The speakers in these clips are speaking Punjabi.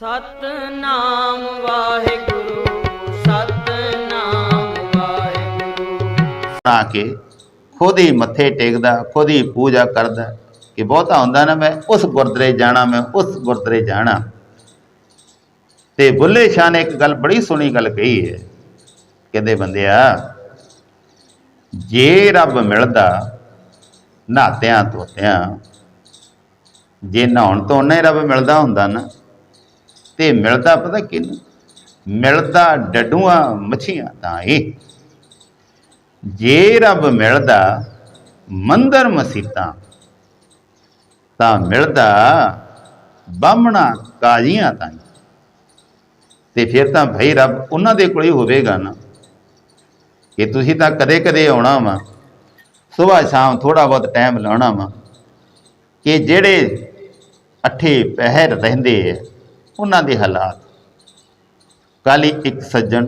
ਸਤਨਾਮ ਵਾਹਿਗੁਰੂ ਸਤਨਾਮ ਵਾਹਿਗੁਰੂ। ਆ ਕੇ ਖੁਦ ਹੀ ਮੱਥੇ ਟੇਕਦਾ, ਖੁਦ ਹੀ ਪੂਜਾ ਕਰਦਾ, ਕਿ ਬਹੁਤਾ ਹੁੰਦਾ ਨਾ ਮੈਂ ਉਸ ਗੁਰਦੁਆਰੇ ਜਾਣਾ, ਮੈਂ ਉਸ ਗੁਰਦੁਆਰੇ ਜਾਣਾ। ਤੇ ਬੁੱਲੇ ਸ਼ਾਹ ਨੇ ਇੱਕ ਗੱਲ ਬੜੀ ਸੋਹਣੀ ਗੱਲ ਕਹੀ ਹੈ। ਕਹਿੰਦੇ ਬੰਦਿਆ, ਜੇ ਰੱਬ ਮਿਲਦਾ ਨਹਾਤਿਆਂ ਧੋਤਿਆਂ, ਜੇ ਨਹਾਉਣ ਤੋਂ ਉਹਨੇ ਰੱਬ ਮਿਲਦਾ ਹੁੰਦਾ ਨਾ ਤੇ ਮਿਲਦਾ ਪਤਾ ਕਿਹਨੂੰ? ਮਿਲਦਾ ਡੱਡੂਆਂ ਮੱਛੀਆਂ, ਤਾਂ ਇਹ। ਜੇ ਰੱਬ ਮਿਲਦਾ ਮੰਦਰ ਮਸੀਤਾਂ, ਤਾਂ ਮਿਲਦਾ ਬਾਹਮਣਾ ਕਾਜ਼ੀਆਂ ਤਾਂ ਤੇ ਫਿਰ ਤਾਂ ਭਈ ਰੱਬ ਉਹਨਾਂ ਦੇ ਕੋਲ ਹੀ ਹੋਵੇਗਾ ਨਾ। ਕਿ ਤੁਸੀਂ ਤਾਂ ਕਦੇ-ਕਦੇ ਆਉਣਾ ਵਾ ਸਵੇਰ ਸ਼ਾਮ ਥੋੜਾ ਬਹੁਤ ਟਾਈਮ ਲਾਉਣਾ ਵਾ, ਕਿ ਜਿਹੜੇ ਅੱਠੇ ਪਹਿਰ ਰਹਿੰਦੇ ਆ ਉਹਨਾਂ ਦੇ ਹਾਲਾਤ। ਕੱਲ੍ਹ ਇੱਕ ਸੱਜਣ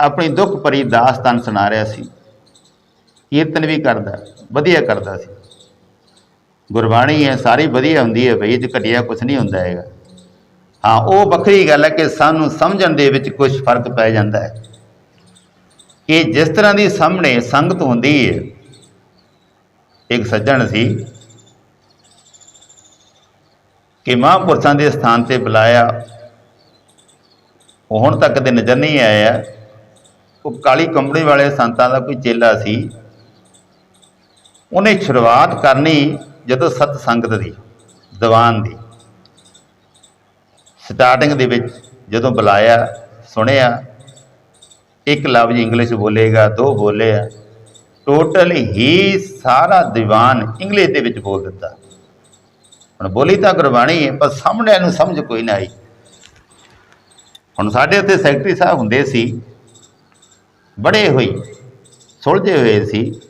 ਆਪਣੀ ਦੁੱਖ ਭਰੀ ਦਾਸਤਾਨ ਸੁਣਾ ਰਿਹਾ ਸੀ। ਕੀਰਤਨ ਵੀ ਕਰਦਾ, ਵਧੀਆ ਕਰਦਾ ਸੀ। ਗੁਰਬਾਣੀ ਹੈ, ਸਾਰੀ ਵਧੀਆ ਹੁੰਦੀ ਹੈ, ਬਈ ਇਹ 'ਚ ਘਟੀਆ ਕੁਝ ਨਹੀਂ ਹੁੰਦਾ ਹੈਗਾ। ਹਾਂ, ਉਹ ਵੱਖਰੀ ਗੱਲ ਹੈ ਕਿ ਸਾਨੂੰ ਸਮਝਣ ਦੇ ਵਿੱਚ ਕੁਝ ਫ਼ਰਕ ਪੈ ਜਾਂਦਾ ਹੈ। ਕਿ ਜਿਸ ਤਰ੍ਹਾਂ ਦੀ ਸਾਹਮਣੇ ਸੰਗਤ ਹੁੰਦੀ ਹੈ, ਇੱਕ ਸੱਜਣ ਸੀ ਕਿ ਮਹਾਂਪੁਰਸ਼ਾਂ ਦੇ ਸਥਾਨ ਤੇ ਬੁਲਾਇਆ। ਉਹ ਹੁਣ ਤੱਕ ਤੇ ਨਜ਼ਰ ਨਹੀਂ ਆਇਆ। ਉਹ ਕਾਲੀ ਕੰਬੜੀ ਵਾਲੇ ਸੰਤਾਂ ਦਾ ਕੋਈ ਚੇਲਾ ਸੀ। ਉਹਨੇ ਸ਼ੁਰੂਆਤ ਕਰਨੀ ਜਦੋਂ ਸਤ ਸੰਗਤ ਦੀ, ਦੀਵਾਨ ਦੀ। ਸਟਾਰਟਿੰਗ ਦੇ ਵਿੱਚ ਜਦੋਂ ਬੁਲਾਇਆ, ਸੁਣਿਆ, ਇੱਕ ਲਫ਼ਜ਼ ਇੰਗਲਿਸ਼ ਬੋਲੇਗਾ, ਦੋ ਬੋਲੇ ਆ ਟੋਟਲ ਹੀ ਸਾਰਾ ਦੀਵਾਨ ਇੰਗਲਿਸ਼ ਦੇ ਵਿੱਚ ਬੋਲ ਦਿੱਤਾ। ਹੁਣ ਬੋਲੀ ਤਾਂ ਗੁਰਬਾਣੀ ਹੈ, ਪਰ ਸਾਹਮਣੇ ਨੂੰ ਸਮਝ ਕੋਈ ਨਾ ਆਈ। ਹੁਣ ਸਾਡੇ ਉੱਤੇ ਸੈਕਟਰੀ ਸਾਹਿਬ ਹੁੰਦੇ ਸੀ, ਬੜੇ ਹੋਈ, ਸੁਲਝੇ ਹੋਏ ਸੀ।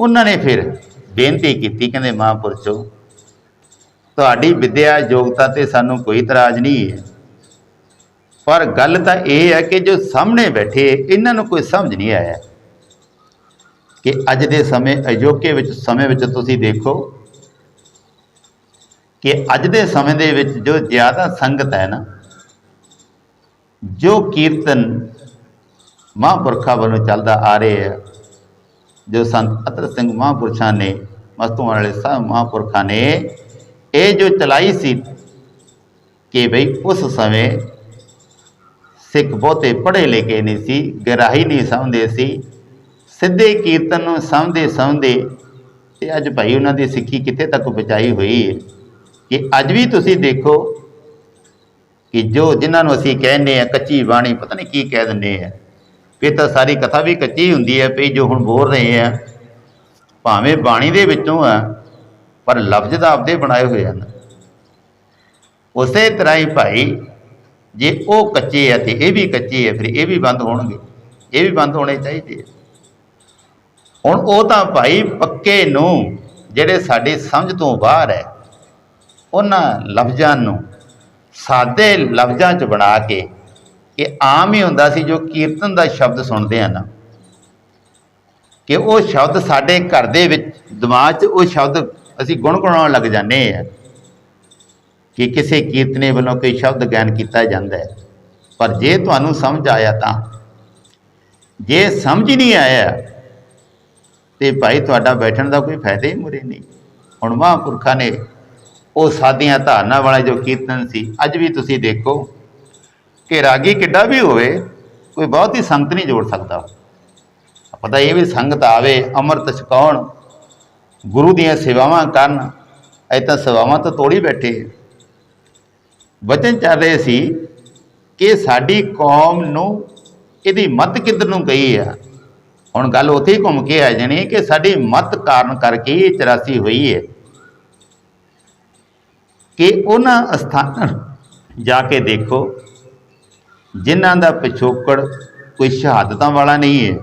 ਉਹਨਾਂ ਨੇ ਫਿਰ ਬੇਨਤੀ ਕੀਤੀ, ਕਹਿੰਦੇ ਮਹਾਂਪੁਰਸ਼ੋ ਤੁਹਾਡੀ ਵਿਦਿਆ ਯੋਗਤਾ ਤੇ ਸਾਨੂੰ ਕੋਈ ਇਤਰਾਜ਼ ਨਹੀਂ ਹੈ। ਪਰ ਗੱਲ ਤਾਂ ਇਹ ਹੈ ਕਿ ਜੋ ਸਾਹਮਣੇ ਬੈਠੇ, ਇਹਨਾਂ ਨੂੰ ਕੋਈ ਸਮਝ ਨਹੀਂ ਆਇਆ। ਕਿ ਅੱਜ ਦੇ ਸਮੇਂ, ਅਜੋਕੇ ਵਿੱਚ ਸਮੇਂ ਵਿੱਚ ਤੁਸੀਂ ਦੇਖੋ ਕਿ ਅੱਜ ਦੇ ਸਮੇਂ ਦੇ ਵਿੱਚ ਜੋ ਜ਼ਿਆਦਾ ਸੰਗਤ ਹੈ ਨਾ, ਜੋ ਕੀਰਤਨ ਮਹਾਂਪੁਰਖਾਂ ਵੱਲੋਂ ਚੱਲਦਾ ਆ ਰਿਹਾ ਹੈ ਜੋ ਸੰਤ ਅਤਰ ਸਿੰਘ ਮਹਾਂਪੁਰਸ਼ਾਂ ਨੇ, ਮਸਤੂਆਂ ਵਾਲੇ ਸਾਹਿਬ ਮਹਾਂਪੁਰਖਾਂ ਨੇ, ਇਹ ਜੋ ਚਲਾਈ ਸੀ ਕਿ ਭਈ ਉਸ ਸਮੇਂ ਸਿੱਖ ਬਹੁਤੇ ਪੜ੍ਹੇ ਲਿਖੇ ਨਹੀਂ ਸੀ, ਗਹਿਰਾਈ ਨਹੀਂ ਸਮਝਦੇ ਸੀ, ਸਿੱਧੇ ਕੀਰਤਨ ਨੂੰ ਸਮਝਦੇ ਸਮਝਦੇ ਤੇ ਅੱਜ ਭਾਈ ਉਹਨਾਂ ਦੀ ਸਿੱਖੀ ਕਿੱਥੇ ਤੱਕ ਪਹੁੰਚਾਈ ਹੋਈ ਹੈ? ਕਿ ਅੱਜ ਵੀ ਤੁਸੀਂ ਦੇਖੋ ਕਿ ਜੋ ਜਿਨ੍ਹਾਂ ਨੂੰ ਅਸੀਂ ਕਹਿੰਦੇ ਆ ਕੱਚੀ ਬਾਣੀ ਪਤਾ ਨਹੀਂ ਕੀ ਕਹਿ ਦਿੰਦੇ ਆ। ਇਹ ਤਾਂ ਸਾਰੀ ਕਥਾ ਵੀ ਕੱਚੀ ਹੁੰਦੀ ਹੈ ਵੀ ਜੋ ਹੁਣ ਬੋਲ ਰਹੇ ਆ, ਭਾਵੇਂ ਬਾਣੀ ਦੇ ਵਿੱਚੋਂ ਆ, ਪਰ ਲਫ਼ਜ਼ ਤਾਂ ਆਪਦੇ ਬਣਾਏ ਹੋਏ ਹਨ। ਉਸੇ ਤਰ੍ਹਾਂ ਹੀ ਭਾਈ, ਜੇ ਉਹ ਕੱਚੇ ਆ ਤੇ ਇਹ ਵੀ ਕੱਚੇ ਆ, ਫਿਰ ਇਹ ਵੀ ਬੰਦ ਹੋਣਗੇ, ਇਹ ਵੀ ਬੰਦ ਹੋਣੇ ਚਾਹੀਦੇ ਆ। ਹੁਣ ਉਹ ਤਾਂ ਭਾਈ ਪੱਕੇ ਨੂੰ, ਜਿਹੜੇ ਸਾਡੀ ਸਮਝ ਤੋਂ ਬਾਹਰ ਹੈ ਉਹਨਾਂ ਲਫ਼ਜ਼ਾਂ ਨੂੰ ਸਾਦੇ ਲਫ਼ਜ਼ਾਂ 'ਚ ਬਣਾ ਕੇ ਇਹ ਆਮ ਹੀ ਹੁੰਦਾ ਸੀ ਜੋ ਕੀਰਤਨ ਦਾ ਸ਼ਬਦ ਸੁਣਦੇ ਆ ਨਾ ਕਿ ਉਹ ਸ਼ਬਦ ਸਾਡੇ ਘਰ ਦੇ ਵਿੱਚ ਦਿਮਾਗ 'ਚ ਉਹ ਸ਼ਬਦ ਅਸੀਂ ਗੁਣਗੁਣਾਉਣ ਲੱਗ ਜਾਂਦੇ ਆ। ਕਿ ਕਿਸੇ ਕੀਰਤਨੇ ਵੱਲੋਂ ਕੋਈ ਸ਼ਬਦ ਗਿਆਨ ਕੀਤਾ ਜਾਂਦਾ ਹੈ। ਪਰ ਜੇ ਤੁਹਾਨੂੰ ਸਮਝ ਆਇਆ ਤਾਂ, ਜੇ ਸਮਝ ਨਹੀਂ ਆਇਆ, ਤੇ ਭਾਈ ਤੁਹਾਡਾ ਬੈਠਣ ਦਾ ਕੋਈ ਫਾਇਦਾ ਹੀ ਮੁਰੇ ਨਹੀਂ। ਹੁਣ ਮਹਾਂਪੁਰਖਾਂ ਨੇ ਉਹ ਸਾਦੀਆਂ ਧਾਰਨਾ ਵਾਲਾ ਜੋ ਕੀਰਤਨ ਸੀ, ਅੱਜ ਵੀ ਤੁਸੀਂ ਦੇਖੋ ਕਿ ਰਾਗੀ ਕਿੱਡਾ ਵੀ ਹੋਵੇ, ਕੋਈ ਬਹੁਤ ਹੀ ਸੰਗਤ ਨਹੀਂ ਜੋੜ ਸਕਦਾ। ਪਤਾ ਇਹ ਵੀ ਸੰਗਤ ਆਵੇ, ਅੰਮ੍ਰਿਤ ਛਕਾਉਣ, ਗੁਰੂ ਦੀਆਂ ਸੇਵਾਵਾਂ ਕਰਨ ਐ ਤਾਂ ਸੇਵਾਵਾਂ ਤਾਂ ਤੋੜੀ ਬੈਠੇ ਵਚਨ ਚੱਲ ਰਹੇ ਸੀ ਕਿ ਸਾਡੀ ਕੌਮ ਨੂੰ ਇਹਦੀ ਮਤ ਕਿੱਧਰ ਨੂੰ ਗਈ ਆ? ਹੁਣ ਗੱਲ ਉੱਥੇ ਹੀ ਘੁੰਮ ਕੇ ਆ ਜਾਣੀ ਕਿ ਸਾਡੀ ਮਤ ਕਾਰਨ ਕਰਕੇ ਇਹ 84 ਹੋਈ ਹੈ। ਕਿ ਉਹਨਾਂ ਅਸਥਾਨਾਂ ਜਾ ਕੇ ਦੇਖੋ, ਜਿਨ੍ਹਾਂ ਦਾ ਪਿਛੋਕੜ ਕੋਈ ਸ਼ਹਾਦਤਾਂ ਵਾਲਾ ਨਹੀਂ ਹੈ,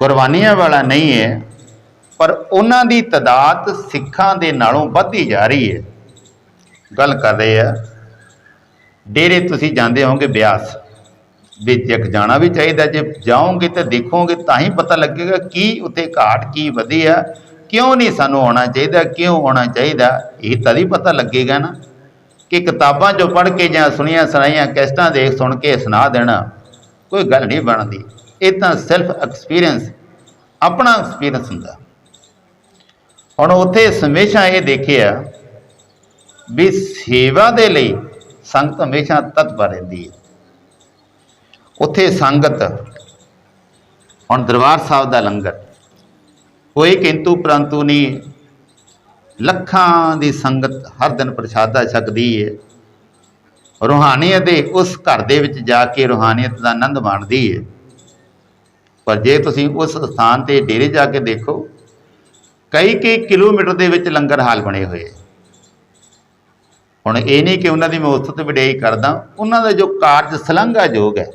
ਕੁਰਬਾਨੀਆਂ ਵਾਲਾ ਨਹੀਂ ਹੈ, ਪਰ ਉਹਨਾਂ ਦੀ ਤਦਾਦ ਸਿੱਖਾਂ ਦੇ ਨਾਲੋਂ ਵੱਧਦੀ ਜਾ ਰਹੀ ਹੈ। ਗੱਲ ਕਰ ਰਹੇ ਆ, ਡੇਰੇ ਤੁਸੀਂ ਜਾਂਦੇ ਹੋਗੇ ਬਿਆਸ, ਵਿੱਚ ਇੱਕ ਜਾਣਾ ਵੀ ਚਾਹੀਦਾ, ਜੇ ਜਾਓਗੇ ਤਾਂ ਦੇਖੋਗੇ ਤਾਂ ਹੀ ਪਤਾ ਲੱਗੇਗਾ ਕੀ ਉੱਥੇ ਘਾਟ ਕੀ ਵਧੀ ਆ ਕਿਉਂ ਨਹੀਂ ਸਾਨੂੰ ਆਉਣਾ ਚਾਹੀਦਾ, ਕਿਉਂ ਆਉਣਾ ਚਾਹੀਦਾ? ਇਹ ਤਾਂ ਹੀ ਪਤਾ ਲੱਗੇਗਾ ਨਾ ਕਿ ਕਿਤਾਬਾਂ 'ਚੋਂ ਪੜ੍ਹ ਕੇ ਜਾਂ ਸੁਣੀਆਂ ਸੁਣਾਈਆਂ ਕੈਸਟਾਂ ਦੇਖ ਸੁਣ ਕੇ ਸੁਣਾ ਦੇਣਾ ਕੋਈ ਗੱਲ ਨਹੀਂ ਬਣਦੀ। ਇਹ ਤਾਂ ਸੈਲਫ ਐਕਸਪੀਰੀਅੰਸ ਆਪਣਾ ਐਕਸਪੀਰੀਅੰਸ ਹੁੰਦਾ। ਹੁਣ ਉੱਥੇ ਹਮੇਸ਼ਾ ਇਹ ਦੇਖਿਆ ਵੀ ਸੇਵਾ ਦੇ ਲਈ ਸੰਗਤ ਹਮੇਸ਼ਾ ਤਤਪਰ ਰਹਿੰਦੀ ਹੈ। ਉੱਥੇ ਸੰਗਤ, ਹੁਣ ਦਰਬਾਰ ਸਾਹਿਬ ਦਾ ਲੰਗਰ ਕੋਈ ਕਿੰਤੂ ਪ੍ਰੰਤੂ ਨਹੀਂ ਲੱਖਾਂ ਦੀ ਸੰਗਤ ਹਰ ਦਿਨ ਪ੍ਰਸ਼ਾਦਾ ਛਕਦੀ ਹੈ ਰੂਹਾਨੀਅਤ ਦੇ ਉਸ ਘਰ ਦੇ ਵਿੱਚ ਜਾ ਕੇ ਰੂਹਾਨੀਅਤ ਦਾ ਆਨੰਦ ਮਾਣਦੀ ਹੈ ਪਰ ਜੇ ਤੁਸੀਂ ਉਸ ਸਥਾਨ ਤੇ ਡੇਰੇ ਜਾ ਕੇ ਦੇਖੋ, ਕਈ ਕਈ ਕਿਲੋਮੀਟਰ ਦੇ ਵਿੱਚ ਲੰਗਰ ਹਾਲ ਬਣੇ ਹੋਏ ਹੁਣ ਇਹ ਨਹੀਂ ਕਿ ਉਹਨਾਂ ਦੀ ਮੈਂ ਉਸਤ ਵਿਡਾਈ ਕਰਦਾ, ਉਹਨਾਂ ਦਾ ਜੋ ਕਾਰਜ ਸਲੰਘਾ ਯੋਗ ਹੈ,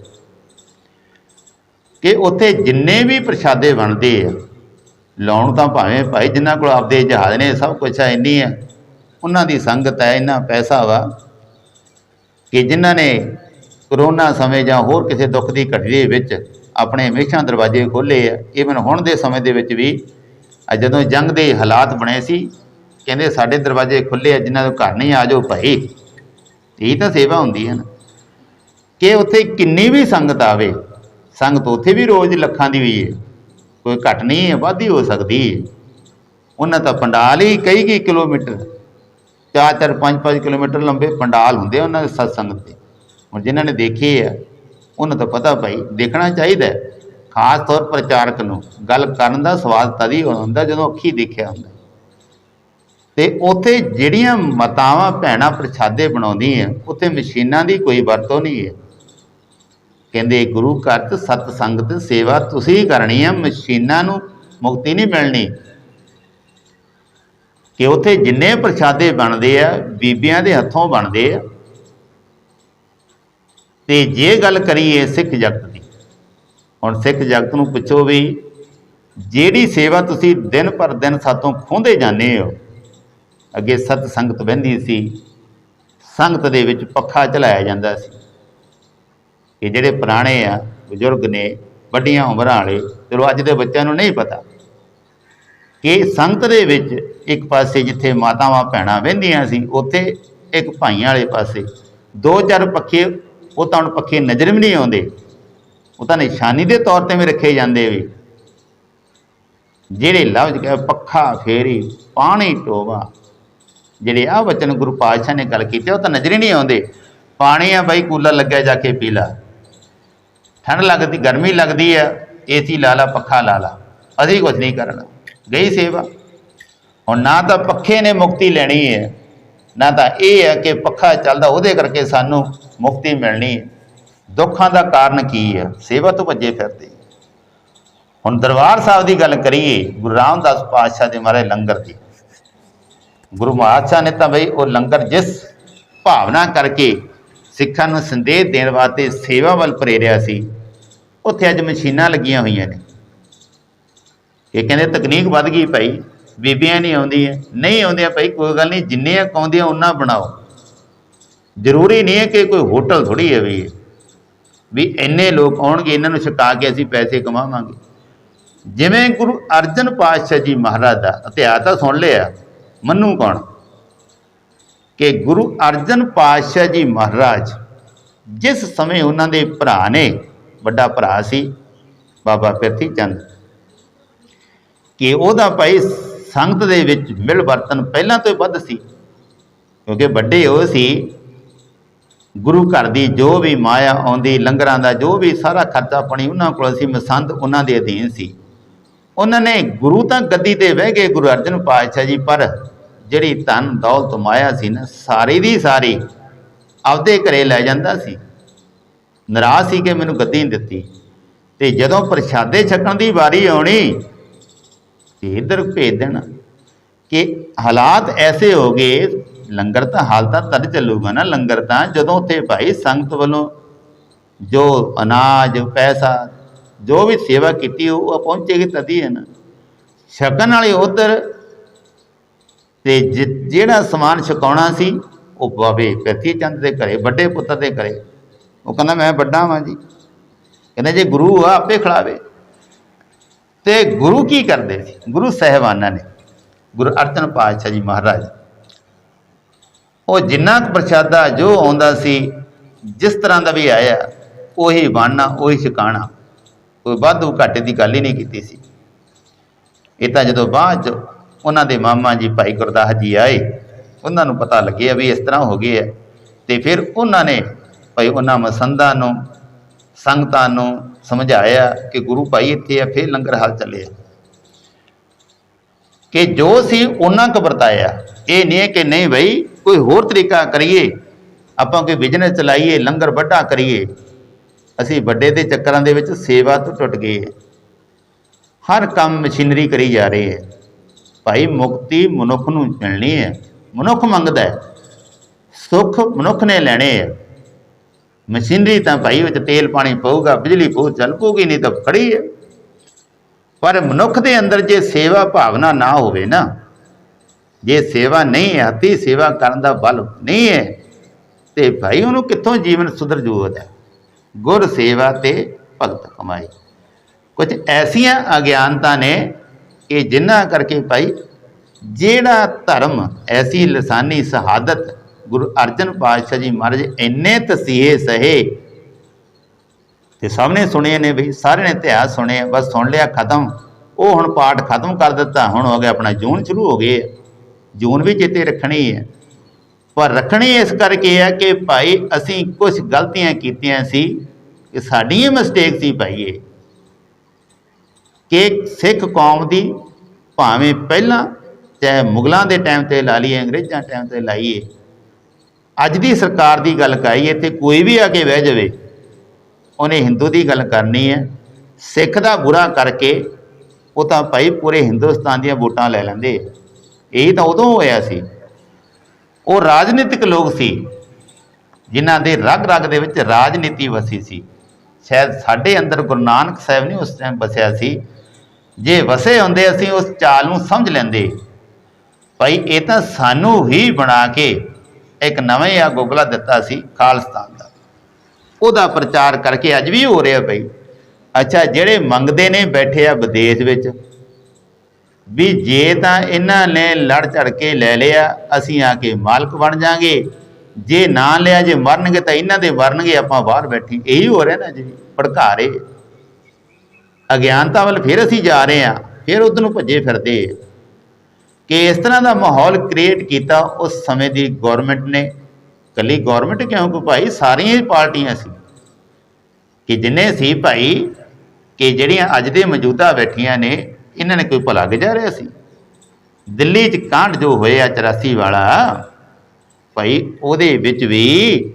ਕਿ ਉੱਥੇ ਜਿੰਨੇ ਵੀ ਪ੍ਰਸ਼ਾਦੇ ਬਣਦੇ ਆ ਲਾਉਣ ਤਾਂ ਭਾਵੇਂ ਭਾਈ, ਜਿਨ੍ਹਾਂ ਕੋਲ ਆਪਦੇ ਜਹਾਜ਼ ਨੇ, ਸਭ ਕੁਝ ਹੈ, ਇੰਨੀ ਹੈ। ਉਹਨਾਂ ਦੀ ਸੰਗਤ ਹੈ, ਇੰਨਾ ਪੈਸਾ ਵਾ ਕਿ ਜਿਨ੍ਹਾਂ ਨੇ ਕਰੋਨਾ ਸਮੇਂ ਜਾਂ ਹੋਰ ਕਿਸੇ ਦੁੱਖ ਦੀ ਘੜੀ ਦੇ ਵਿੱਚ ਆਪਣੇ ਹਮੇਸ਼ਾ ਦਰਵਾਜ਼ੇ ਖੋਲ੍ਹੇ ਆ ਇਵਨ ਹੁਣ ਦੇ ਸਮੇਂ ਦੇ ਵਿੱਚ ਵੀ ਜਦੋਂ ਜੰਗ ਦੇ ਹਾਲਾਤ ਬਣੇ ਸੀ, ਕਹਿੰਦੇ ਸਾਡੇ ਦਰਵਾਜ਼ੇ ਖੁੱਲੇ ਆ, ਜਿਨ੍ਹਾਂ ਨੂੰ ਘਰ ਨਹੀਂ, ਆ ਜਾਓ ਭਾਈ। ਇਹ ਤਾਂ ਸੇਵਾ ਹੁੰਦੀ ਹੈ ਨਾ। ਕਿ ਉੱਥੇ ਕਿੰਨੀ ਵੀ ਸੰਗਤ ਆਵੇ, ਸੰਗਤ ਉੱਥੇ ਵੀ ਰੋਜ਼ ਲੱਖਾਂ ਦੀ ਹੋਈ ਹੈ। ਕੋਈ ਘਟ ਨਹੀਂ ਹੈ, ਵੱਧ ਹੋ ਸਕਦੀ ਹੈ। ਉਹਨਾਂ ਤਾਂ ਪੰਡਾਲ ਹੀ ਕਈ ਕਈ ਕਿਲੋਮੀਟਰ, ਚਾਰ ਚਾਰ ਪੰਜ ਪੰਜ ਕਿਲੋਮੀਟਰ ਲੰਬੇ ਪੰਡਾਲ ਹੁੰਦੇ ਆ ਉਹਨਾਂ ਦੇ ਸਤਸੰਗ 'ਤੇ। ਹੁਣ ਜਿਨ੍ਹਾਂ ਨੇ ਦੇਖੇ ਆ, ਉਹਨਾਂ ਤਾਂ ਪਤਾ ਭਾਈ, ਦੇਖਣਾ ਚਾਹੀਦਾ ਖਾਸ ਤੌਰ ਪ੍ਰਚਾਰਕ ਨੂੰ ਗੱਲ ਕਰਨ ਦਾ ਸਵਾਦ ਤਦੀ ਹੀ ਹੁੰਦਾ ਜਦੋਂ ਅੱਖੀ ਦੇਖਿਆ ਹੁੰਦਾ। ਤੇ ਉੱਥੇ ਜਿਹੜੀਆਂ ਮਾਤਾਵਾਂ, ਭੈਣਾਂ ਪ੍ਰਸ਼ਾਦੇ ਬਣਾਉਂਦੀਆਂ, ਉੱਥੇ ਮਸ਼ੀਨਾਂ ਦੀ ਕੋਈ ਵਰਤੋਂ ਨਹੀਂ ਹੈ। ਕਹਿੰਦੇ, ਗੁਰੂ ਘਰ ਚ ਸਤ ਸੰਗਤ ਸੇਵਾ ਤੁਸੀਂ ਕਰਨੀ ਹੈ ਮਸ਼ੀਨਾਂ ਨੂੰ ਮੁਕਤੀ ਨਹੀਂ ਮਿਲਣੀ। ਕਿ ਉੱਥੇ ਜਿੰਨੇ ਪ੍ਰਸ਼ਾਦੇ ਬਣਦੇ ਆ, ਬੀਬੀਆਂ ਦੇ ਹੱਥੋਂ ਬਣਦੇ ਆ। ਤੇ ਜੇ ਗੱਲ ਕਰੀਏ ਸਿੱਖ ਜਗਤ ਦੀ, ਹੁਣ ਸਿੱਖ ਜਗਤ ਨੂੰ ਪੁੱਛੋ ਵੀ ਜਿਹੜੀ ਸੇਵਾ ਤੁਸੀਂ ਦਿਨ ਪਰ ਦਿਨ ਸਾਤੋਂ ਖੋਹਦੇ ਜਾਂਦੇ ਹੋ, ਅੱਗੇ ਸਤ ਸੰਗਤ ਬਹਿੰਦੀ ਸੀ, ਸੰਗਤ ਦੇ ਵਿੱਚ ਪੱਖਾ ਚਲਾਇਆ ਜਾਂਦਾ ਸੀ। ਕਿ ਜਿਹੜੇ ਪੁਰਾਣੇ ਆ, ਬਜ਼ੁਰਗ ਨੇ, ਵੱਡੀਆਂ ਉਮਰਾਂ ਵਾਲੇ, ਚਲੋ ਅੱਜ ਦੇ ਬੱਚਿਆਂ ਨੂੰ ਨਹੀਂ ਪਤਾ। ਕਿ ਸੰਗਤ ਦੇ ਵਿੱਚ ਇੱਕ ਪਾਸੇ ਜਿੱਥੇ ਮਾਤਾਵਾਂ ਭੈਣਾਂ ਵਹਿੰਦੀਆਂ ਸੀ, ਉੱਥੇ ਇੱਕ ਭਾਈਆਂ ਵਾਲੇ ਪਾਸੇ ਦੋ ਚਾਰ ਪੱਖੇ, ਉਹ ਤਾਂ ਹੁਣ ਪੱਖੇ ਨਜ਼ਰ ਵੀ ਨਹੀਂ ਆਉਂਦੇ। ਉਹ ਤਾਂ ਨਿਸ਼ਾਨੀ ਦੇ ਤੌਰ ਤੇ ਵੀ ਰੱਖੇ ਜਾਂਦੇ ਵੀ। ਜਿਹੜੇ ਲਫ਼ਜ਼ ਕਹੇ, ਪੱਖਾ, ਫੇਰੀ, ਪਾਣੀ, ਟੋਵਾ, ਜਿਹੜੇ ਆ ਵਚਨ ਗੁਰੂ ਪਾਤਸ਼ਾਹ ਨੇ ਗੱਲ ਕੀਤੀ, ਉਹ ਤਾਂ ਨਜ਼ਰ ਹੀ ਨਹੀਂ ਆਉਂਦੇ। ਪਾਣੀ ਆ ਬਾਈ, ਕੂਲਰ ਲੱਗਿਆ ਜਾ ਕੇ ਪੀ ਲਾ ਠੰਡ ਲੱਗਦੀ, ਗਰਮੀ ਲੱਗਦੀ ਆ, ਏਸੀ ਲਾ ਲਾ, ਪੱਖਾ ਲਾ ਲਾ। ਅਸੀਂ ਕੁਝ ਨਹੀਂ ਕਰਨਾ। ਗਈ ਸੇਵਾ। ਹੁਣ ਨਾ ਤਾਂ ਪੱਖੇ ਨੇ ਮੁਕਤੀ ਲੈਣੀ ਹੈ, ਨਾ ਤਾਂ ਇਹ ਹੈ ਕਿ ਪੱਖਾ ਚੱਲਦਾ, ਉਹਦੇ ਕਰਕੇ ਸਾਨੂੰ ਮੁਕਤੀ ਮਿਲਣੀ ਹੈ। ਦੁੱਖਾਂ ਦਾ ਕਾਰਨ ਕੀ ਹੈ? ਸੇਵਾ ਤੋਂ ਭੱਜੇ ਫਿਰਦੇ। ਹੁਣ ਦਰਬਾਰ ਸਾਹਿਬ ਦੀ ਗੱਲ ਕਰੀਏ, ਗੁਰੂ ਰਾਮਦਾਸ ਪਾਤਸ਼ਾਹ ਦੇ ਮਾਰੇ ਲੰਗਰ ਦੀ। ਗੁਰੂ ਮਹਾਰਾਜ ਨੇ ਤਾਂ ਬਈ ਉਹ ਲੰਗਰ ਜਿਸ ਭਾਵਨਾ ਕਰਕੇ ਸਿੱਖਾਂ ਨੂੰ ਸੰਦੇਸ਼ ਦੇਣ ਵਾਸਤੇ ਸੇਵਾ ਵੱਲ ਪ੍ਰੇਰਿਆ ਸੀ ਉੱਥੇ ਅੱਜ ਮਸ਼ੀਨਾਂ ਲੱਗੀਆਂ ਹੋਈਆਂ ਨੇ। ਇਹ ਕਹਿੰਦੇ ਤਕਨੀਕ ਵੱਧ ਗਈ ਭਾਈ, ਬੀਬੀਆਂ ਨਹੀਂ ਆਉਂਦੀਆਂ। ਨਹੀਂ ਆਉਂਦੀਆਂ ਭਾਈ, ਕੋਈ ਗੱਲ ਨਹੀਂ ਜਿੰਨੀਆਂ ਆਉਂਦੀਆਂ ਉਹਨਾਂ ਬਣਾਓ। ਜ਼ਰੂਰੀ ਨਹੀਂ ਹੈ ਕਿ ਕੋਈ ਹੋਟਲ ਥੋੜੀ ਹੈ ਵੀ। ਵੀ ਇੰਨੇ ਲੋਕ ਆਉਣਗੇ, ਇਹਨਾਂ ਨੂੰ ਛਕਾ ਕੇ ਅਸੀਂ ਪੈਸੇ ਕਮਾਵਾਂਗੇ। ਜਿਵੇਂ ਗੁਰੂ ਅਰਜਨ ਪਾਤਸ਼ਾਹ ਜੀ ਮਹਾਰਾਜ ਦਾ ਇਤਿਹਾਸ ਤਾਂ ਸੁਣ ਲਿਆ। ਮੰਨੂ ਕੌਣ? ਕਿ ਗੁਰੂ ਅਰਜਨ ਪਾਤਸ਼ਾਹ ਜੀ ਮਹਾਰਾਜ ਜਿਸ ਸਮੇਂ ਉਹਨਾਂ ਦੇ ਭਰਾ ਨੇ ਵੱਡਾ ਭਰਾ ਸੀ, ਬਾਬਾ ਪਿਰਥੀ ਚੰਦ। ਕਿ ਉਹਦਾ ਭਾਈ ਸੰਗਤ ਦੇ ਵਿੱਚ ਮਿਲ ਵਰਤਨ ਪਹਿਲਾਂ ਤੋਂ ਹੀ ਵੱਧ ਸੀ, ਕਿਉਂਕਿ ਵੱਡੇ ਉਹ ਸੀ, ਗੁਰੂ ਘਰ ਦੀ ਜੋ ਵੀ ਮਾਇਆ ਆਉਂਦੀ, ਲੰਗਰਾਂ ਦਾ ਜੋ ਵੀ ਸਾਰਾ ਖਰਚਾ ਪਾਣੀ ਉਹਨਾਂ ਕੋਲ ਸੀ, ਮਸੰਦ ਉਹਨਾਂ ਦੇ ਅਧੀਨ ਸੀ। ਉਹਨਾਂ ਨੇ ਗੁਰੂ ਤਾਂ ਗੱਦੀ ਤੇ ਬਹਿ ਗਏ ਗੁਰੂ ਅਰਜਨ ਪਾਤਸ਼ਾਹ ਜੀ, ਪਰ ਜਿਹੜੀ ਧਨ ਦੌਲਤ ਮਾਇਆ ਸੀ ਨਾ, ਸਾਰੀ ਦੀ ਸਾਰੀ ਆਪਦੇ ਘਰੇ ਲੈ ਜਾਂਦਾ ਸੀ। ਨਾਰਾਜ਼ ਸੀ ਕਿ ਮੈਨੂੰ ਗੱਦੀ ਨਹੀਂ ਦਿੱਤੀ। ਤੇ ਜਦੋਂ ਪ੍ਰਸ਼ਾਦੇ ਛਕਣ ਦੀ ਵਾਰੀ ਆਉਣੀ, ਤੇ ਇੱਧਰ ਭੇਜ ਦੇਣਾ ਕਿ ਹਾਲਾਤ ਐਸੇ ਹੋ ਗਏ, ਲੰਗਰ ਤਾਂ ਹਾਲਤਾਂ ਤਦ ਚੱਲੂਗਾ ਨਾ, ਲੰਗਰ ਤਾਂ ਜਦੋਂ ਉੱਥੇ ਭਾਈ ਸੰਗਤ ਵੱਲੋਂ ਜੋ ਅਨਾਜ, ਪੈਸਾ, ਜੋ ਵੀ ਸੇਵਾ ਕੀਤੀ, ਉਹ ਪਹੁੰਚੇਗੀ ਤਦੀ ਹੈ ਨਾ। ਛਕਣ ਵਾਲੇ ਉਧਰ ਤੇ ਜਿ- ਜਿਹੜਾ ਸਮਾਨ ਛਕਾਉਣਾ ਸੀ, ਉਹ ਬਾਬੇ ਕਰਤੀ ਚੰਦ ਦੇ ਘਰੇ, ਵੱਡੇ ਪੁੱਤਰ ਦੇ ਘਰੇ ਉਹ ਕਹਿੰਦਾ, ਮੈਂ ਵੱਡਾ ਵਾਂ ਜੀ। ਕਹਿੰਦਾ, ਜੇ ਗੁਰੂ ਆ, ਆਪੇ ਖਿਲਾਵੇ। ਤੇ ਗੁਰੂ ਕੀ ਕਰਦੇ ਸੀ? ਗੁਰੂ ਸਹਿਬਾਨਾਂ ਨੇ, ਗੁਰੂ ਅਰਜਨ ਪਾਤਸ਼ਾਹ ਜੀ ਮਹਾਰਾਜ। ਉਹ ਜਿੰਨਾ ਕੁ ਪ੍ਰਸ਼ਾਦਾ ਜੋ ਆਉਂਦਾ ਸੀ, ਜਿਸ ਤਰ੍ਹਾਂ ਦਾ ਵੀ ਆਇਆ, ਉਹੀ ਬਣਨਾ, ਉਹੀ ਛਕਾਣਾ ਕੋਈ ਵਾਧੂ ਘਾਟੇ ਦੀ ਗੱਲ ਹੀ ਨਹੀਂ ਕੀਤੀ ਸੀ। ਇਹ ਤਾਂ ਜਦੋਂ ਬਾਅਦ 'ਚ ਉਹਨਾਂ ਦੇ ਮਾਮਾ ਜੀ ਭਾਈ ਗੁਰਦਾਸ ਜੀ ਆਏ, ਉਹਨਾਂ ਨੂੰ ਪਤਾ ਲੱਗਿਆ ਵੀ ਇਸ ਤਰ੍ਹਾਂ ਹੋ ਗਿਆ ਹੈ ਤੇ ਫਿਰ ਉਹਨਾਂ ਨੇ ਭਾਈ ਉਹਨਾਂ ਮਸੰਦਾਂ ਨੂੰ, ਸੰਗਤਾਂ ਨੂੰ ਸਮਝਾਇਆ ਕਿ ਗੁਰੂ ਭਾਈ ਇੱਥੇ ਆ, ਫਿਰ ਲੰਗਰ ਹਾਲ ਚੱਲਿਆ। ਕਿ ਜੋ ਸੀ ਉਹਨਾਂ ਕੁ ਵਰਤਾਇਆ। ਇਹ ਨਹੀਂ ਹੈ ਕਿ ਨਹੀਂ ਬਈ, ਕੋਈ ਹੋਰ ਤਰੀਕਾ ਕਰੀਏ। ਆਪਾਂ ਕੋਈ ਬਿਜ਼ਨਸ ਚਲਾਈਏ, ਲੰਗਰ ਵੱਡਾ ਕਰੀਏ। ਅਸੀਂ ਵੱਡੇ ਦੇ ਚੱਕਰਾਂ ਦੇ ਵਿੱਚ ਸੇਵਾ ਤੋਂ ਟੁੱਟ ਗਏ ਹਰ ਕੰਮ ਮਸ਼ੀਨਰੀ ਕਰੀ ਜਾ ਰਹੀ ਹੈ। ਭਾਈ ਮੁਕਤੀ ਮਨੁੱਖ ਨੂੰ ਮਿਲਣੀ ਹੈ। ਮਨੁੱਖ ਮੰਗਦਾ ਹੈ। ਸੁੱਖ ਮਨੁੱਖ ਨੇ ਲੈਣੇ ਹੈ। ਮਸ਼ੀਨਰੀ ਤਾਂ ਭਾਈ ਵਿੱਚ ਤੇਲ ਪਾਣੀ ਪਊਗਾ, ਬਿਜਲੀ ਪਊ ਚੱਲ ਨਹੀਂ ਤਾਂ ਖੜੀ ਹੈ। ਪਰ ਮਨੁੱਖ ਦੇ ਅੰਦਰ ਜੇ ਸੇਵਾ ਭਾਵਨਾ ਨਾ ਹੋਵੇ ਨਾ, ਜੇ ਸੇਵਾ ਨਹੀਂ ਹੈ ਹੱਥੀ ਸੇਵਾ ਕਰਨ ਦਾ ਬਲ ਨਹੀਂ ਹੈ, ਤੇ ਭਾਈ ਉਹਨੂੰ ਕਿੱਥੋਂ ਜੀਵਨ ਸੁਧਰ ਜੂਗਾ ਗੁਰ ਸੇਵਾ ਤੇ ਭਗਤ ਕਮਾਈ। ਕੁਝ ਐਸੀਆਂ ਅਗਿਆਨਤਾ ਨੇ ਕਿ ਜਿਨ੍ਹਾਂ ਕਰਕੇ ਭਾਈ ਜਿਹੜਾ ਧਰਮ, ਐਸੀ ਲਸਾਨੀ, ਸ਼ਹਾਦਤ ਗੁਰੂ ਅਰਜਨ ਪਾਤਸ਼ਾਹ ਜੀ ਮਹਾਰਾਜ ਇੰਨੇ ਤਸੀਹੇ ਸਹੇ ਤੇ ਸਭ ਨੇ ਸੁਣੇ ਨੇ ਵੀ ਸਾਰੇ ਨੇ ਇਤਿਹਾਸ ਸੁਣੇ, ਬਸ ਸੁਣ ਲਿਆ ਖਤਮ। ਉਹ ਹੁਣ ਪਾਠ ਖਤਮ ਕਰ ਦਿੱਤਾ, ਹੁਣ ਹੋ ਗਿਆ ਆਪਣਾ ਜੂਨ ਸ਼ੁਰੂ ਹੋ ਗਏ। ਜੂਨ ਵੀ ਚੇਤੇ ਰੱਖਣੀ ਹੈ। ਪਰ ਰੱਖਣੀ ਇਸ ਕਰਕੇ ਹੈ ਕਿ ਭਾਈ ਅਸੀਂ ਕੁਝ ਗਲਤੀਆਂ ਕੀਤੀਆਂ ਸੀ, ਕਿ ਸਾਡੀ ਮਿਸਟੇਕ ਸੀ ਭਾਈ ਇਹ। ਕਿ ਸਿੱਖ ਕੌਮ ਦੀ ਭਾਵੇਂ ਪਹਿਲਾਂ, ਚਾਹੇ ਮੁਗਲਾਂ ਦੇ ਟਾਈਮ ਤੇ ਲਾ ਲਈਏ, ਅੰਗਰੇਜ਼ਾਂ ਟਾਈਮ ਤੇ ਲਾਈਏ ਅੱਜ ਦੀ ਸਰਕਾਰ ਦੀ ਗੱਲ ਕਰੀਏ ਤੇ ਕੋਈ ਵੀ ਆ ਕੇ ਬਹਿ ਜਾਵੇ, ਉਹਨੇ ਹਿੰਦੂ ਦੀ ਗੱਲ ਕਰਨੀ ਹੈ, ਸਿੱਖ ਦਾ ਬੁਰਾ ਕਰਕੇ ਉਹ ਤਾਂ ਭਾਈ ਪੂਰੇ ਹਿੰਦੁਸਤਾਨ ਦੀਆਂ ਵੋਟਾਂ ਲੈ ਲੈਂਦੇ ਇਹ ਤਾਂ ਉਦੋਂ ਹੋਇਆ ਸੀ। ਉਹ ਰਾਜਨੀਤਿਕ ਲੋਕ ਸੀ, ਜਿਨ੍ਹਾਂ ਦੇ ਰਗ ਰਗ ਦੇ ਵਿੱਚ ਰਾਜਨੀਤੀ ਵਸੀ ਸੀ। ਸ਼ਾਇਦ ਸਾਡੇ ਅੰਦਰ ਗੁਰੂ ਨਾਨਕ ਸਾਹਿਬ ਨੇ ਉਸ ਟਾਈਮ ਵਸਿਆ ਸੀ। ਜੇ ਵਸੇ ਹੁੰਦੇ ਅਸੀਂ ਉਸ ਚਾਲ ਨੂੰ ਸਮਝ ਲੈਂਦੇ। ਭਾਈ ਇਹ ਤਾਂ ਸਾਨੂੰ ਹੀ ਬਣਾ ਕੇ ਇੱਕ ਨਵੇਂ ਆ ਗੁਗਲਾ ਦਿੱਤਾ ਸੀ ਖਾਲਸਤਾਨ ਦਾ। ਉਹਦਾ ਪ੍ਰਚਾਰ ਕਰਕੇ ਅੱਜ ਵੀ ਹੋ ਰਿਹਾ ਭਾਈ ਅੱਛਾ, ਜਿਹੜੇ ਮੰਗਦੇ ਨੇ ਬੈਠੇ ਆ ਵਿਦੇਸ਼ ਵਿੱਚ, ਵੀ ਜੇ ਤਾਂ ਇਹਨਾਂ ਨੇ ਲੜ ਚੜ ਕੇ ਲੈ ਲਿਆ, ਅਸੀਂ ਆ ਕੇ ਮਾਲਕ ਬਣ ਜਾਾਂਗੇ। ਜੇ ਨਾ ਲਿਆ, ਜੇ ਮਰਨਗੇ ਤਾਂ ਇਹਨਾਂ ਦੇ ਮਰਨਗੇ, ਆਪਾਂ ਬਾਹਰ ਬੈਠੇ। ਇਹੀ ਹੋ ਰਿਹਾ ਨਾ ਜੀ ਭੜਕਾ ਰਹੇ ਅਗਿਆਨਤਾ ਵੱਲ ਫਿਰ ਅਸੀਂ ਜਾ ਰਹੇ ਹਾਂ ਫਿਰ ਉਧਰ ਨੂੰ ਭੱਜੇ ਫਿਰਦੇ ਕਿ ਇਸ ਤਰ੍ਹਾਂ ਦਾ ਮਾਹੌਲ ਕ੍ਰੀਏਟ ਕੀਤਾ ਉਸ ਸਮੇਂ ਦੀ ਗਵਰਨਮੈਂਟ ਨੇ। ਕੱਲੀ ਗਵਰਨਮੈਂਟ ਕਿਉਂ ਕਿ ਭਾਈ? ਸਾਰੀਆਂ ਹੀ ਪਾਰਟੀਆਂ ਸੀ। ਕਿ ਜਿੰਨੇ ਸੀ ਭਾਈ, ਕਿ ਜਿਹੜੀਆਂ ਅੱਜ ਦੇ ਮੌਜੂਦਾ ਬੈਠੀਆਂ ਨੇ, ਇਹਨਾਂ ਨੇ ਕੋਈ ਭਲਾ ਗੁਜ਼ਾਰਿਆ ਸੀ। ਦਿੱਲੀ 'ਚ ਕਾਂਡ ਜੋ ਹੋਇਆ 84 ਵਾਲਾ, ਭਾਈ ਉਹਦੇ ਵਿੱਚ ਵੀ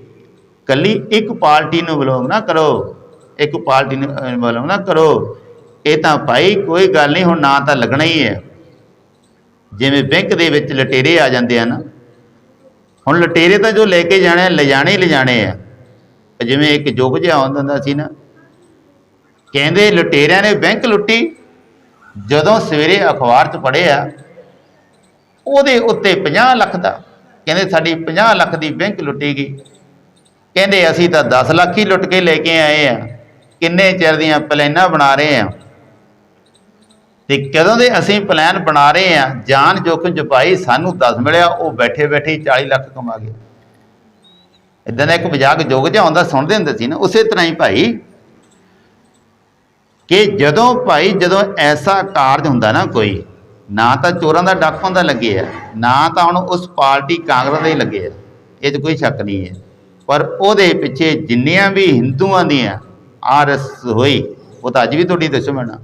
ਕੱਲੀ ਇੱਕ ਪਾਰਟੀ ਨੂੰ ਬਿਲੋਂਗ ਨਾ ਕਰੋ। ਇੱਕ ਪਾਰਟੀ ਨੂੰ ਬਿਲੋਂਗ ਨਾ ਕਰੋ। ਇਹ ਤਾਂ ਭਾਈ ਕੋਈ ਗੱਲ ਨਹੀਂ, ਹੁਣ ਨਾਂ ਤਾਂ ਲੱਗਣਾ ਹੀ ਹੈ। ਜਿਵੇਂ ਬੈਂਕ ਦੇ ਵਿੱਚ ਲਟੇਰੇ ਆ ਜਾਂਦੇ ਆ ਨਾ ਹੁਣ ਲਟੇਰੇ ਤਾਂ ਜੋ ਲੈ ਕੇ ਜਾਣੇ ਲਿਜਾਣੇ ਹੀ ਲਿਜਾਣੇ ਆ। ਜਿਵੇਂ ਇੱਕ ਯੁੱਗ ਜਿਹਾ ਆਉਂਦਾ ਹੁੰਦਾ ਸੀ ਨਾ, ਕਹਿੰਦੇ ਲਟੇਰਿਆਂ ਨੇ ਬੈਂਕ ਲੁੱਟੀ, ਜਦੋਂ ਸਵੇਰੇ ਅਖਬਾਰ 'ਚ ਪੜ੍ਹਿਆ ਉਹਦੇ ਉੱਤੇ 50 ਲੱਖ ਦਾ, ਕਹਿੰਦੇ ਸਾਡੀ 50 ਲੱਖ ਦੀ ਬੈਂਕ ਲੁੱਟੀ ਗਈ। ਕਹਿੰਦੇ ਅਸੀਂ ਤਾਂ 10 ਲੱਖ ਹੀ ਲੁੱਟ ਕੇ ਲੈ ਕੇ ਆਏ ਆ, ਕਿੰਨੇ ਚਿਰ ਦੀਆਂ ਪਲਾਨਾਂ ਬਣਾ ਰਹੇ ਆ। ਤੇ ਕਦੋਂ ਦੇ ਅਸੀਂ ਪਲਾਨ ਬਣਾ ਰਹੇ ਆ ਜਾਨ ਜੋਖਮ ਜਪਾਈ ਸਾਨੂੰ 10 ਮਿਲਿਆ, ਉਹ ਬੈਠੇ ਬੈਠੇ ਹੀ 40 ਲੱਖ ਕਮਾ ਗਏ। ਇਦਾਂ ਦਾ ਇੱਕ ਮਜ਼ਾਕ ਜੋਗ ਜਿਹਾ ਆਉਂਦਾ ਸੁਣਦੇ ਹੁੰਦੇ ਸੀ ਨਾ, ਉਸੇ ਤਰ੍ਹਾਂ ਹੀ ਭਾਈ ਕਿ ਜਦੋਂ ਭਾਈ ਜਦੋਂ ਐਸਾ ਕਾਰਜ ਹੁੰਦਾ ਨਾ ਕੋਈ, ਨਾ ਤਾਂ ਚੋਰਾਂ ਦਾ ਡੱਕ ਦਾ ਲੱਗੇ ਆ, ਨਾ ਤਾਂ ਹੁਣ ਉਸ ਪਾਰਟੀ ਕਾਂਗਰਸ ਦੇ ਲੱਗੇ ਆ, ਇਹ 'ਚ ਕੋਈ ਸ਼ੱਕ ਨਹੀਂ ਹੈ। ਪਰ ਉਹਦੇ ਪਿੱਛੇ ਜਿੰਨੀਆਂ ਵੀ ਹਿੰਦੂਆਂ ਦੀਆਂ ਆਰਐਸ ਹੋਈ, ਉਹ ਤਾਂ ਅੱਜ ਵੀ ਤੁਹਾਡੀ ਦੁਸ਼ਮਣ ਆ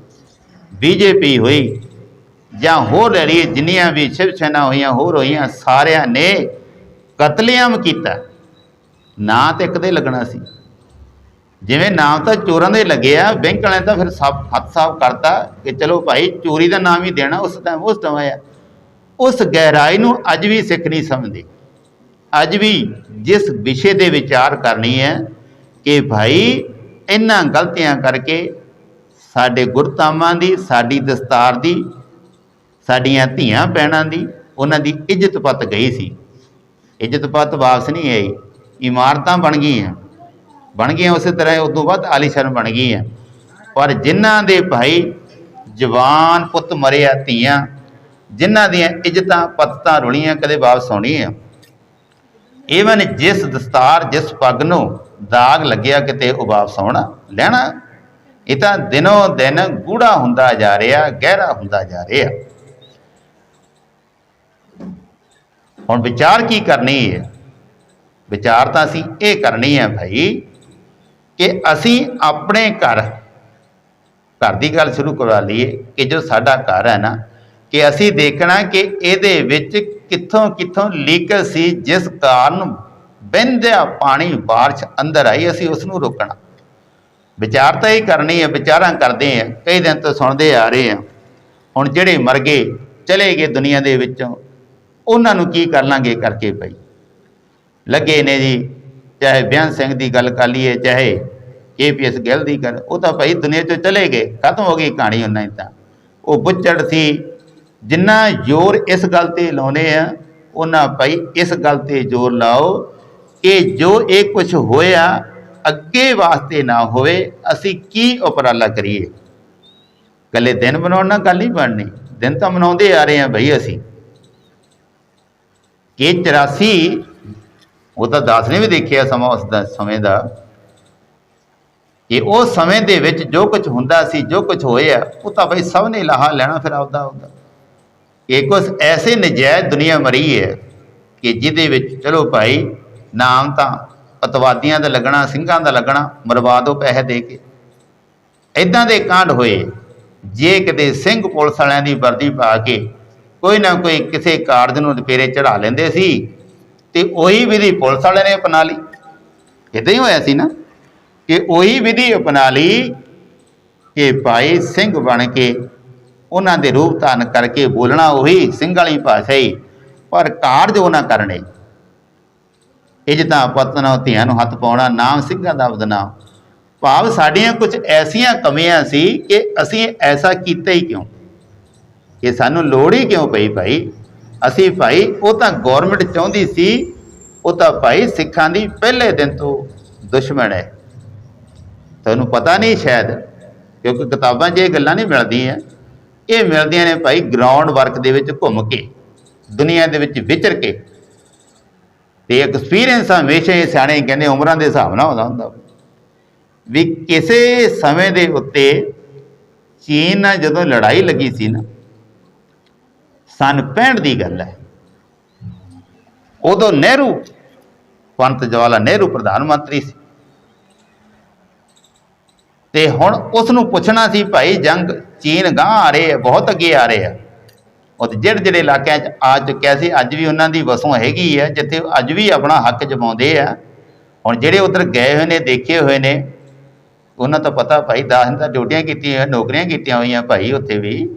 ਬੀਜੇਪੀ ਹੋਈ ਜਾਂ ਹੋਰ ਲੈ ਜਿੰਨੀਆਂ ਵੀ ਸ਼ਿਵ ਸੈਨਾ ਹੋਈਆਂ, ਹੋਰ ਹੋਈਆਂ, ਸਾਰਿਆਂ ਨੇ ਕਤਲੇਆਮ ਕੀਤਾ। ਨਾ ਤੇ ਇੱਕ ਦੇ ਲੱਗਣਾ ਸੀ। ਜਿਵੇਂ ਨਾਮ ਤਾਂ ਚੋਰਾਂ ਦੇ ਲੱਗੇ ਆ ਬੈਂਕ ਵਾਲਿਆਂ ਤਾਂ ਫਿਰ ਸਭ ਹੱਥ ਸਾਫ਼ ਕਰਤਾ ਕਿ ਚਲੋ ਭਾਈ, ਚੋਰੀ ਦਾ ਨਾਮ ਹੀ ਦੇਣਾ, ਉਸ ਟਾਈਮ ਉਸ ਟਾਈਮ ਆ ਉਸ ਗਹਿਰਾਈ ਨੂੰ ਅੱਜ ਵੀ ਸਿੱਖ ਨਹੀਂ ਸਮਝਦੇ। ਅੱਜ ਵੀ ਜਿਸ ਵਿਸ਼ੇ ਦੇ ਵਿਚਾਰ ਕਰਨੀ ਹੈ ਕਿ ਭਾਈ ਇਹਨਾਂ ਗਲਤੀਆਂ ਕਰਕੇ ਸਾਡੇ ਗੁਰਤਾਮਾਂ ਦੀ, ਸਾਡੀ ਦਸਤਾਰ ਦੀ, ਸਾਡੀਆਂ ਧੀਆਂ ਪੈਣਾਂ ਦੀ, ਉਹਨਾਂ ਦੀ ਇੱਜ਼ਤ ਪੱਤ ਗਈ ਸੀ। ਇੱਜ਼ਤ ਪੱਤ ਵਾਪਸ ਨਹੀਂ ਆਈ। ਇਮਾਰਤਾਂ ਬਣ ਗਈਆਂ। ਬਣ ਗਈਆਂ ਉਸੇ ਤਰ੍ਹਾਂ ਉਸ ਤੋਂ ਬਾਅਦ ਆਲੀਸ਼ਾਨ ਬਣ ਗਈਆਂ। ਪਰ ਜਿਨ੍ਹਾਂ ਦੇ ਭਾਈ ਜਵਾਨ ਪੁੱਤ ਮਰਿਆ, ਧੀਆਂ, ਜਿਨ੍ਹਾਂ ਦੀਆਂ ਇੱਜ਼ਤਾਂ, ਪੱਤਾਂ ਰੁਲੀਆਂ ਕਦੇ ਵਾਪਸ ਆਉਣੀਆਂ। ਈਵਨ ਜਿਸ ਦਸਤਾਰ, ਜਿਸ ਪੱਗ ਨੂੰ ਦਾਗ ਲੱਗਿਆ ਕਿਤੇ ਉਹ ਵਾਪਸ ਆਉਣਾ, ਲੈਣਾ। ਇਹ ਤਾਂ ਦਿਨੋ ਦਿਨ ਗੂੜਾ ਹੁੰਦਾ ਜਾ ਰਿਹਾ, ਗਹਿਰਾ ਹੁੰਦਾ ਜਾ ਰਿਹਾ। ਹੁਣ ਵਿਚਾਰ ਕੀ ਕਰਨੀ ਹੈ? ਵਿਚਾਰ ਤਾਂ ਅਸੀਂ ਇਹ ਕਰਨੀ ਹੈ ਭਾਈ ਕਿ ਅਸੀਂ ਆਪਣੇ ਘਰ ਘਰ ਦੀ ਗੱਲ ਸ਼ੁਰੂ ਕਰਵਾ ਲਈਏ ਕਿ ਜੋ ਸਾਡਾ ਘਰ ਹੈ ਨਾ, ਕਿ ਅਸੀਂ ਦੇਖਣਾ ਕਿ ਇਹਦੇ ਵਿੱਚ ਕਿੱਥੋਂ ਕਿੱਥੋਂ ਲੀਕ ਸੀ, ਜਿਸ ਕਾਰਨ ਬੰਦਿਆ ਪਾਣੀ ਬਾਰਿਸ਼ ਅੰਦਰ ਆਈ, ਅਸੀਂ ਉਸ ਨੂੰ ਰੋਕਣਾ। ਵਿਚਾਰ ਤਾਂ ਇਹ ਕਰਨੀ ਹੈ ਵਿਚਾਰਾਂ ਕਰਦੇ ਆ, ਕਈ ਦਿਨ ਤੋਂ ਸੁਣਦੇ ਆ ਰਹੇ ਆ। ਹੁਣ ਜਿਹੜੇ ਮਰ ਗਏ, ਚਲੇ ਗਏ ਦੁਨੀਆ ਦੇ ਵਿੱਚੋਂ, ਉਹਨਾਂ ਨੂੰ ਕੀ ਕਰ ਲਾਂਗੇ ਕਰਕੇ ਭਾਈ ਲੱਗੇ ਨੇ ਜੀ, ਚਾਹੇ ਬਿਆਨ ਸਿੰਘ ਦੀ ਗੱਲ ਕਰ ਲਈਏ, ਚਾਹੇ ਕੇਪੀਐਸ ਗਿੱਲ ਦੀ ਗੱਲ, ਉਹ ਤਾਂ ਭਾਈ ਦੁਨੀਆ ਚੋਂ ਚਲੇ ਗਏ, ਖਤਮ ਹੋ ਗਈ ਕਹਾਣੀ ਉਹਨਾਂ ਦੀ ਤਾਂ। ਉਹ ਬੁੱਚੜ ਸੀ, ਜਿੰਨਾ ਜ਼ੋਰ ਇਸ ਗੱਲ ਤੇ ਲਾਉਨੇ ਆ, ਉਹਨਾਂ ਭਾਈ ਇਸ ਗੱਲ ਤੇ ਜ਼ੋਰ ਲਾਓ ਕਿ ਜੋ ਇਹ ਕੁਝ ਹੋਇਆ ਅੱਗੇ ਵਾਸਤੇ ਨਾ ਹੋਵੇ, ਅਸੀਂ ਕੀ ਉਪਰਾਲਾ ਕਰੀਏ? ਕੱਲੇ ਦਿਨ ਬਣਾਉਣ ਨਾਲ ਗੱਲ ਨਹੀਂ ਬਣਨੀ। ਦਿਨ ਤਾਂ ਮਨਾਉਂਦੇ ਆ ਰਹੇ ਆ ਭਾਈ ਅਸੀਂ। ਕਿ 84 ਉਹ ਤਾਂ ਦਾਸ ਨੇ ਵੀ ਦੇਖਿਆ ਸਮਾਂ ਉਸ ਦਾ, ਸਮੇਂ ਦਾ। ਕਿ ਉਸ ਸਮੇਂ ਦੇ ਵਿੱਚ ਜੋ ਕੁਝ ਹੁੰਦਾ ਸੀ, ਜੋ ਕੁਝ ਹੋਇਆ, ਉਹ ਤਾਂ ਬਈ ਸਭ ਨੇ ਲਾਹਾ ਲੈਣਾ ਫਿਰ ਆਪਦਾ ਆਪਦਾ। ਇਹ ਕੁਝ ਐਸੇ ਨਜਾਇਜ਼ ਦੁਨੀਆ ਮਰੀ ਹੈ ਕਿ ਜਿਹਦੇ ਵਿੱਚ, ਚਲੋ ਭਾਈ, ਨਾਮ ਤਾਂ ਅਤਵਾਦੀਆਂ ਦਾ ਲੱਗਣਾ, ਸਿੰਘਾਂ ਦਾ ਲੱਗਣਾ, ਮਰਵਾ ਦਿਓ ਪੈਸੇ ਦੇ ਕੇ। ਇਦਾਂ ਦੇ ਕਾਂਡ ਹੋਏ, ਜੇ ਕਿਤੇ ਸਿੰਘ ਪੁਲਿਸ ਵਾਲਿਆਂ ਦੀ ਵਰਦੀ ਪਾ ਕੇ ਕੋਈ ਨਾ ਕੋਈ ਕਿਸੇ ਕਾਰਜ ਨੂੰ ਦੁਪੇਰੇ ਚੜਾ ਲੈਂਦੇ ਸੀ, ਤੇ ਉਹੀ ਵਿਧੀ ਪੁਲਿਸ ਵਾਲਿਆਂ ਨੇ ਅਪਣਾ ਲਈ। ਇਦਾਂ ਹੀ ਹੋਇਆ ਸੀ ਨਾ, ਕਿ ਉਹੀ ਵਿਧੀ ਅਪਣਾ ਲਈ ਕਿ ਭਾਈ ਸਿੰਘ ਬਣ ਕੇ ਉਹਨਾਂ ਦੇ ਰੂਪ ਧਾਰਨ ਕਰਕੇ ਬੋਲਣਾ ਉਹੀ, ਸਿੰਘ ਵਾਲੀ ਭਾਸ਼ਾ ਹੀ, ਪਰ ਕਾਰਜ ਉਹ ਨਾ ਕਰਨੇ। ਇੱਜ਼ਤਾਂ ਪਤਨਾ ਧੀਆਂ ਨੂੰ ਹੱਥ ਪਾਉਣਾ, ਨਾਮ ਸਿੰਘਾਂ ਦਾ ਬਦਨਾਮ ਭਾਵ ਸਾਡੀਆਂ ਕੁਝ ਐਸੀਆਂ ਕਮੀਆਂ ਸੀ ਕਿ ਅਸੀਂ ਐਸਾ ਕੀਤਾ ਹੀ ਕਿਉਂ? ਕਿ ਸਾਨੂੰ ਲੋੜ ਹੀ ਕਿਉਂ ਪਈ ਭਾਈ? ਅਸੀਂ ਭਾਈ, ਉਹ ਤਾਂ ਗਵਰਨਮੈਂਟ ਚਾਹੁੰਦੀ ਸੀ, ਉਹ ਤਾਂ ਭਾਈ ਸਿੱਖਾਂ ਦੀ ਪਹਿਲੇ ਦਿਨ ਤੋਂ ਦੁਸ਼ਮਣ ਹੈ। ਤੁਹਾਨੂੰ ਪਤਾ ਨਹੀਂ ਸ਼ਾਇਦ, ਕਿਉਂਕਿ ਕਿਤਾਬਾਂ 'ਚ ਇਹ ਗੱਲਾਂ ਨਹੀਂ ਮਿਲਦੀਆਂ। ਇਹ ਮਿਲਦੀਆਂ ਨੇ ਭਾਈ ਗਰਾਊਂਡ ਵਰਕ ਦੇ ਵਿੱਚ ਘੁੰਮ ਕੇ, ਦੁਨੀਆ ਦੇ ਵਿੱਚ ਵਿਚਰ ਕੇ। ਤੇ ਐਕਸਪੀਰੀਅੰਸ ਹਮੇਸ਼ਾ ਇਹ ਸਿਆਣੇ ਕਹਿੰਦੇ ਉਮਰਾਂ ਦੇ ਹਿਸਾਬ ਨਾਲ ਆਉਂਦਾ ਹੁੰਦਾ। ਵੀ ਕਿਸੇ ਸਮੇਂ ਦੇ ਉੱਤੇ ਚੀਨ ਨਾਲ ਜਦੋਂ ਲੜਾਈ ਲੱਗੀ ਸੀ ਨਾ, ਸਨ 65 ਦੀ ਗੱਲ ਹੈ। ਉਦੋਂ ਨਹਿਰੂ ਪੰਤ ਜਵਾਲਾ ਨਹਿਰੂ ਪ੍ਰਧਾਨ ਮੰਤਰੀ ਸੀ। ਤੇ ਹੁਣ ਉਸ ਨੂੰ ਪੁੱਛਣਾ ਸੀ, ਭਾਈ ਜੰਗ ਚੀਨ ਗਾਂ ਆ ਰਹੇ ਆ, ਬਹੁਤ ਅੱਗੇ ਆ ਰਹੇ ਆ। ਉਹ ਜਿਹੜੇ ਜਿਹੜੇ ਇਲਾਕਿਆਂ 'ਚ ਆ ਚੁੱਕਿਆ ਸੀ ਅੱਜ ਵੀ ਉਹਨਾਂ ਦੀ ਵਸੋਂ ਹੈਗੀ ਹੈ ਜਿੱਥੇ ਅੱਜ ਵੀ ਆਪਣਾ ਹੱਕ ਜਮਾਉਂਦੇ ਆ। ਹੁਣ ਜਿਹੜੇ ਉਧਰ ਗਏ ਹੋਏ ਨੇ ਦੇਖੇ ਹੋਏ ਨੇ ਉਹਨਾਂ ਤੋਂ ਪਤਾ ਭਾਈ ਦਾਸ ਨੇ ਤਾਂ ਡਿਊਟੀਆਂ ਕੀਤੀਆਂ ਹੋਈਆਂ, ਨੌਕਰੀਆਂ ਕੀਤੀਆਂ ਹੋਈਆਂ ਭਾਈ ਉੱਥੇ ਵੀ।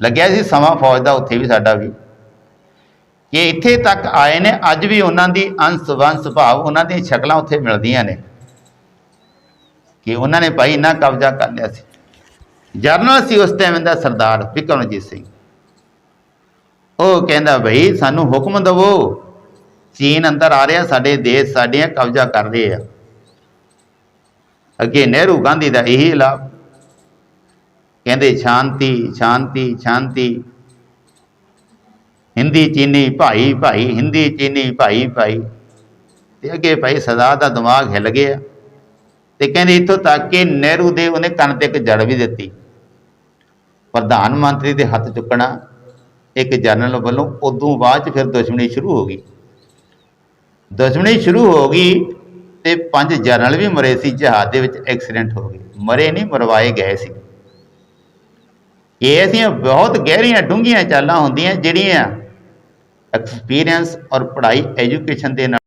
ਲੱਗਿਆ ਸੀ ਸਮਾਂ ਫੌਜ ਦਾ ਉੱਥੇ ਵੀ ਸਾਡਾ ਵੀ। ਕਿ ਇੱਥੇ ਤੱਕ ਆਏ ਨੇ ਅੱਜ ਵੀ ਉਹਨਾਂ ਦੀ ਅੰਸ਼ ਵੰਸ਼ ਭਾਵ ਉਹਨਾਂ ਦੀਆਂ ਸ਼ਕਲਾਂ ਉੱਥੇ ਮਿਲਦੀਆਂ ਨੇ। ਕਿ ਉਹਨਾਂ ਨੇ ਭਾਈ ਇੰਨਾ ਕਬਜ਼ਾ ਕਰ ਲਿਆ ਸੀ। ਜਰਨਲ ਸੀ ਉਸ ਟਾਈਮ ਦਾ ਸਰਦਾਰ ਵਿਕਰਮਜੀਤ ਸਿੰਘ। ਉਹ ਕਹਿੰਦਾ, ਭਈ, ਸਾਨੂੰ ਹੁਕਮ ਦਵੋ। ਚੀਨ ਅੰਦਰ ਆ ਰਿਹਾ, ਸਾਡੇ ਦੇਸ਼, ਸਾਡੀਆਂ ਕਬਜ਼ਾ ਕਰ ਰਹੇ ਆ। ਅੱਗੇ ਨਹਿਰੂ ਗਾਂਧੀ ਦਾ ਇਹੀ ਲਾਭ ਕਹਿੰਦੇ, ਸ਼ਾਂਤੀ ਸ਼ਾਂਤੀ ਸ਼ਾਂਤੀ। ਹਿੰਦੀ ਚੀਨੀ ਭਾਈ ਭਾਈ, ਹਿੰਦੀ ਚੀਨੀ ਭਾਈ ਭਾਈ। ਤੇ ਅੱਗੇ ਭਾਈ ਸਦਾ ਦਾ ਦਿਮਾਗ ਹਿੱਲ ਗਿਆ ਤੇ ਕਹਿੰਦੇ, ਇੱਥੋਂ ਤੱਕ ਕਿ ਨਹਿਰੂ ਦੇ ਉਹਨੇ ਕੰਨ ਤੇ ਇੱਕ ਜੜ ਵੀ ਦਿੱਤੀ। ਪ੍ਰਧਾਨ ਮੰਤਰੀ ਦੇ ਹੱਥ ਚੁੱਕਣਾ ਇੱਕ ਜਨਰਲ ਵੱਲੋਂ ਉਦੋਂ ਬਾਅਦ ਚ ਫਿਰ ਦੁਸ਼ਮਣੀ ਸ਼ੁਰੂ ਹੋ ਗਈ। ਦੁਸ਼ਮਣੀ ਸ਼ੁਰੂ ਹੋ ਗਈ ਤੇ ਪੰਜ ਜਨਰਲ ਵੀ ਮਰੇ ਸੀ, ਜਹਾਜ਼ ਦੇ ਵਿੱਚ ਐਕਸੀਡੈਂਟ ਹੋ ਗਏ। ਮਰੇ ਨਹੀਂ, ਮਰਵਾਏ ਗਏ ਸੀ। ਇਹ ਐਸੀਆਂ ਬਹੁਤ ਗਹਿਰੀਆਂ ਡੂੰਘੀਆਂ ਚਾਲਾਂ ਹੁੰਦੀਆਂ ਜਿਹੜੀਆਂ ਐਕਸਪੀਰੀਅੰਸ ਔਰ ਪੜ੍ਹਾਈ ਐਜੂਕੇਸ਼ਨ ਦੇ ਨਾਲ